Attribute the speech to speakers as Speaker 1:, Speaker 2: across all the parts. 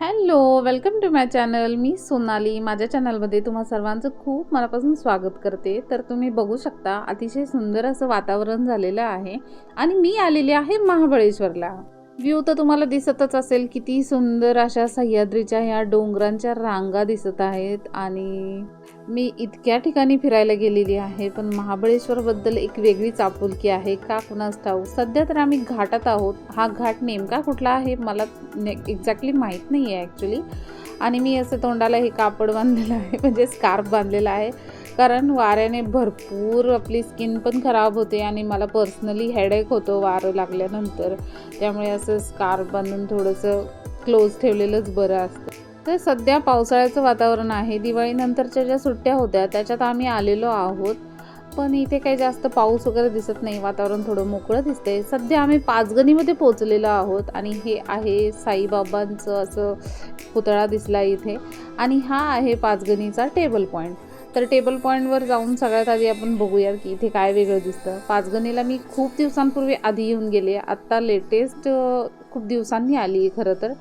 Speaker 1: Hello welcome to my channel. मी सोनाली. माझ्या चॅनलमध्ये तुम्हा सर्वांचं खूप मनापासून स्वागत करते. तर तुम्ही बघू शकता अतिशय सुंदर असं वातावरण झालेलं आहे आणि मी आलेली आहे महाबळेश्वरला. व्ह्यू तर तुम्हाला दिसतच असेल किती सुंदर अशा सह्याद्रीच्या ह्या डोंगरांच्या रांगा दिसत आहेत. आणि मी इतक्या ठिकाणी फिरायला गेलेली आहे पण महाबळेश्वरबद्दल एक वेगळीच आपुलकी आहे. का कुणास ठाऊ सध्या तर आम्ही घाटात आहोत. हा घाट नेमका कुठला आहे मला एक्झॅक्टली माहीत नाही आहे ॲक्च्युली आणि मी असं तोंडाला हे कापड बांधलेलं आहे म्हणजे स्कार्फ बांधलेला आहे. कारण वाऱ्याने भरपूर आपली स्किन पण खराब होते आणि मला पर्सनली हेडेक होतो वारं लागल्यानंतर. त्यामुळे असं स्कार्फ बांधून थोडंसं क्लोज ठेवलेलंच बरं असतं. तर सध्या पावसाळ्याचं वातावरण आहे. दिवाळीनंतरच्या ज्या सुट्ट्या होत्या त्याच्यात आम्ही आलेलो आहोत. पण इथे काही जास्त पाऊस वगैरे दिसत नाही. वातावरण थोडं मोकळं दिसतंय. सध्या आम्ही पाचगणीमध्ये पोचलेलो आहोत आणि हे आहे साईबाबांचं असं पुतळा दिसला इथे. आणि हा आहे पाचगणीचा टेबल पॉईंट तर टेबल पॉईंटवर जाऊन सगळ्यात आधी आपण बघूया की इथे काय वेगळं दिसतं. पाचगणीला मी खूप दिवसांपूर्वी आधी येऊन गेले आत्ता लेटेस्ट खूप दिवसांनी आली खरं तर.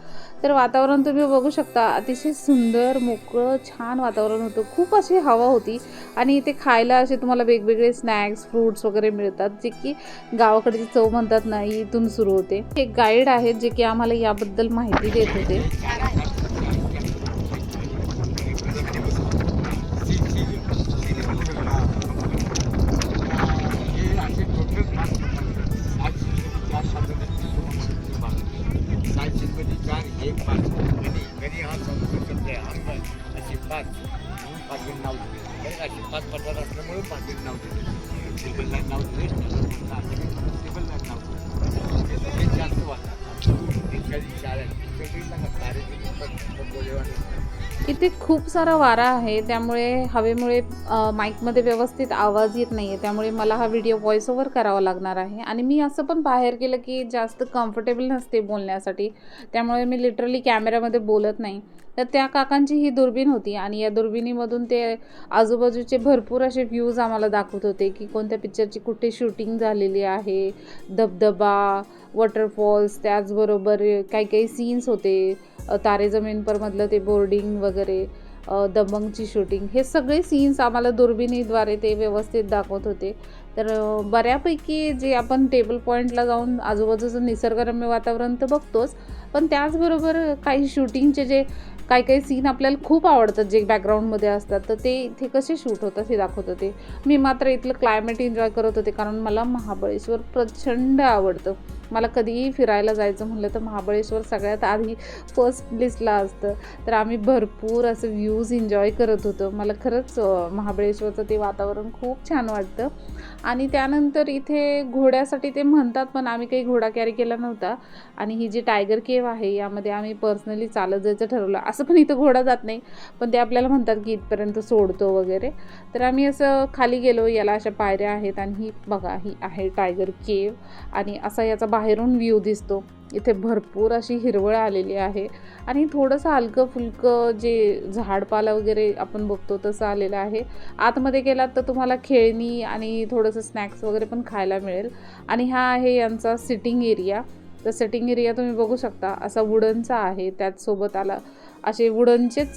Speaker 1: तर वातावरण तुम्ही बघू शकता अतिशय सुंदर मोकळं छान वातावरण होतं. खूप अशी हवा होती आणि इथे खायला असे तुम्हाला वेगवेगळे स्नॅक्स फ्रूट्स वगैरे मिळतात जे की गावाकडची चव म्हणतात ना इथून सुरू होते. एक गाईड आहेत जे की आम्हाला याबद्दल माहिती देत होते.
Speaker 2: अशी नाव दिले पाच पठार असल्यामुळे नाव दिले नाव दिले नाव दिले हे जास्त वाटतात
Speaker 1: इथे खूप सारा वारा आहे. त्यामुळे हवेमुळे माईकमध्ये व्यवस्थित आवाज येत नाही आहे त्यामुळे मला हा व्हिडिओ व्हॉइस ओव्हर करावा लागणार आहे. आणि मी असं पण बाहेर गेलं की जास्त कम्फर्टेबल नसते बोलण्यासाठी. त्यामुळे मी लिटरली कॅमेऱ्यामध्ये बोलत नाही. तर त्या काकांची ही दुर्बीण होती आणि या दुर्बिणीमधून ते आजूबाजूचे भरपूर असे व्ह्यूज आम्हाला दाखवत होते की कोणत्या पिक्चरची कुठे शूटिंग झालेली आहे धबधबा वॉटरफॉल्स त्याचबरोबर काही काही सीन्स होते तारे जमीन परमधलं ते बोर्डिंग वगैरे दबंगची शूटिंग हे सगळे सीन्स आम्हाला दुर्बिणीद्वारे ते व्यवस्थित दाखवत होते. तर बऱ्यापैकी जे आपण टेबल पॉईंटला जाऊन आजूबाजूचं निसर्गरम्य वातावरण तर बघतोच. पण त्याचबरोबर काही शूटिंगचे जे काही काही सीन आपल्याला खूप आवडतात जे बॅकग्राऊंडमध्ये असतात तर ते इथे कसे शूट होतात हे दाखवत होते मी मात्र इथलं क्लायमेट एन्जॉय करत होते कारण मला महाबळेश्वर प्रचंड आवडतं. मला कधीही फिरायला जायचं म्हणलं तर महाबळेश्वर सगळ्यात आधी फर्स्ट लिस्टला असतं. तर आम्ही भरपूर असं व्ह्यूज एन्जॉय करत होतो. मला खरंच महाबळेश्वरचं ते वातावरण खूप छान वाटतं. आणि त्यानंतर इथे घोड्यासाठी ते म्हणतात पण आम्ही काही घोडा कॅरी केला नव्हता. आणि ही जी टायगर केव आहे यामध्ये आम्ही पर्सनली चालत जायचं ठरवलं. असं पण इथं घोडा जात नाही पण ते आपल्याला म्हणतात की इथपर्यंत सोडतो वगैरे. तर आम्ही असं खाली गेलो याला अशा पायऱ्या आहेत आणि ही बघा ही आहे टायगर केव आणि असा याचा बाहेरून व्ह्यू दिसतो. इथे भरपूर अशी हिरवळ आलेली आहे. आणि थोडंसं हलकं फुलकं जे झाडपाला वगैरे आपण बघतो तसं आलेलं आहे. आतमध्ये गेलात तर तुम्हाला खेळणी आणि थोडंसं स्नॅक्स वगैरे पण खायला मिळेल. आणि हा आहे यांचा सिटिंग एरिया. तर सिटिंग एरिया तुम्ही बघू शकता. असा वुडनचा आहे. त्याचसोबत आला असे वुडनचेच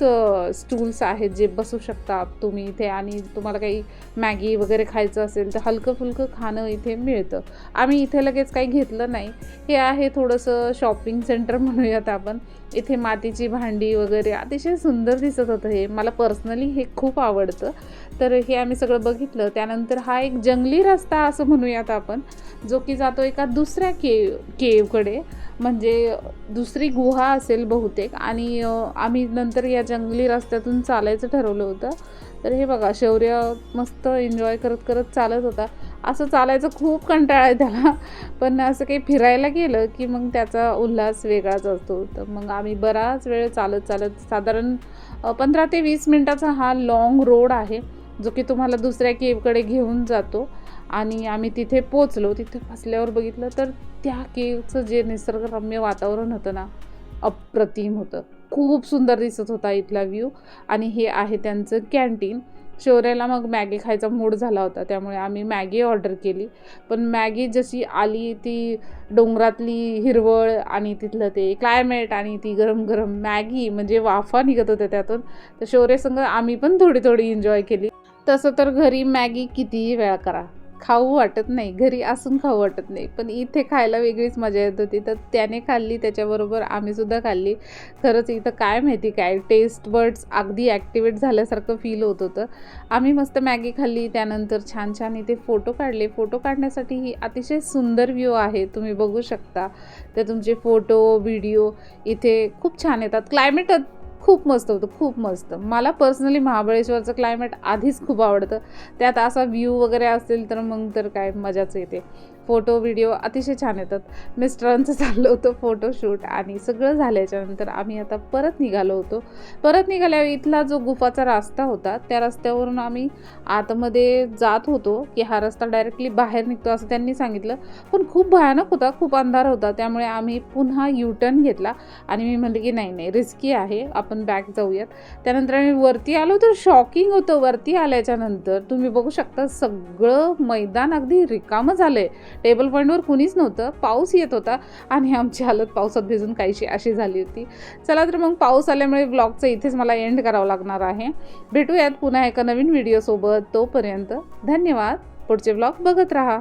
Speaker 1: स्टूल्स आहेत जे बसू शकता तुम्ही इथे आणि तुम्हाला काही मॅगी वगैरे खायचं असेल तर हलकं फुलकं खाणं इथे मिळतं. आम्ही इथे लगेच काही घेतलं नाही. हे आहे थोडंसं शॉपिंग सेंटर म्हणूयात आपण. इथे मातीची भांडी वगैरे अतिशय सुंदर दिसत होतं हे. मला पर्सनली हे खूप आवडतं. तर हे आम्ही सगळं बघितलं. त्यानंतर हा एक जंगली रस्ता असं म्हणूयात आपण जो की जातो एका दुसऱ्या केव केवकडे. म्हणजे दुसरी गुहा असेल बहुतेक. आणि आम्ही नंतर या जंगली रस्त्यातून चालायचं ठरवलं होतं. तर हे बघा शौर्य मस्त एन्जॉय करत करत चालत होता. असं चालायचं खूप कंटाळा आहे त्याला. पण असं काही फिरायला गेलं की मग त्याचा उल्हास वेगळाच असतो. तर मग आम्ही बराच वेळ चालत चालत साधारण पंधरा ते वीस मिनटाचा हा लाँग रोड आहे जो की तुम्हाला दुसऱ्या केवकडे घेऊन जातो. आणि आम्ही तिथे पोचलो तिथे फसल्यावर बघितलं तर त्या केवचं जे निसर्गरम्य वातावरण होतं ना अप्रतिम होतं. खूप सुंदर दिसत होता इथला व्ह्यू आणि हे आहे त्यांचं कॅन्टीन शौर्याला मग मॅगी खायचा मूड झाला होता त्यामुळे आम्ही मॅगी ऑर्डर केली. पण मॅगी जशी आली ती डोंगरातली हिरवळ आणि तिथलं ते क्लायमेट आणि ती गरम गरम मॅगी म्हणजे वाफा निघत होत्या त्यातून. तर शौर्यसंग आम्ही पण थोडी थोडी एन्जॉय केली. तसं तर घरी मॅगी कितीही वेळा करा. खाऊ वाटत नाही घरी असून खाऊ वाटत नाही. पण इथे खायला वेगळीच मजा येत होती. तर त्याने खाल्ली त्याच्याबरोबर आम्ही सुद्धा खाल्ली. खरंच इथं काय माहिती काय टेस्ट बर्ड्स अगदी ॲक्टिवेट झाल्यासारखं फील होत होतं. आम्ही मस्त मॅगी खाल्ली त्यानंतर छान छान इथे फोटो काढले. फोटो काढण्यासाठी ही अतिशय सुंदर व्ह्यू आहे तुम्ही बघू शकता. तर तुमचे फोटो व्हिडिओ इथे खूप छान येतात. क्लायमेट खूप मस्त होतं खूप मस्त. मला पर्सनली महाबळेश्वरचं क्लायमेट आधीच खूप आवडतं. त्यात असा व्ह्यू वगैरे असेल तर मग तर काय मजाच येते. फोटो व्हिडिओ अतिशय छान येतात. मिस्टरांचं चाललं होतं फोटोशूट आणि सगळं झाल्याच्यानंतर आम्ही आता परत निघालो होतो. परत निघाल्यावर इथला जो गुफाचा रस्ता होता त्या रस्त्यावरून आम्ही आतमध्ये जात होतो की हा रस्ता डायरेक्टली बाहेर निघतो असं त्यांनी सांगितलं. पण खूप भयानक होता खूप अंधार होता. त्यामुळे आम्ही पुन्हा युटर्न घेतला आणि मी म्हटलं की नाही नाही रिस्की आहे आपण बॅक जाऊयात. त्यानंतर आम्ही वरती आलो तर शॉकिंग होतं. वरती आल्याच्यानंतर तुम्ही बघू शकता सगळं मैदान अगदी रिकामं झालं आहे टेबल पॉईंटवर कुणीच नव्हतं. पाऊस येत होता आणि आमची हालत पावसात भिजून काहीशी अशी झाली होती. चला तर मग पाऊस आल्यामुळे ब्लॉगचं इथेच मला एंड करावं लागणार आहे. भेटूयात पुन्हा एका नवीन व्हिडिओसोबत तोपर्यंत धन्यवाद. पुढचे ब्लॉग बघत राहा.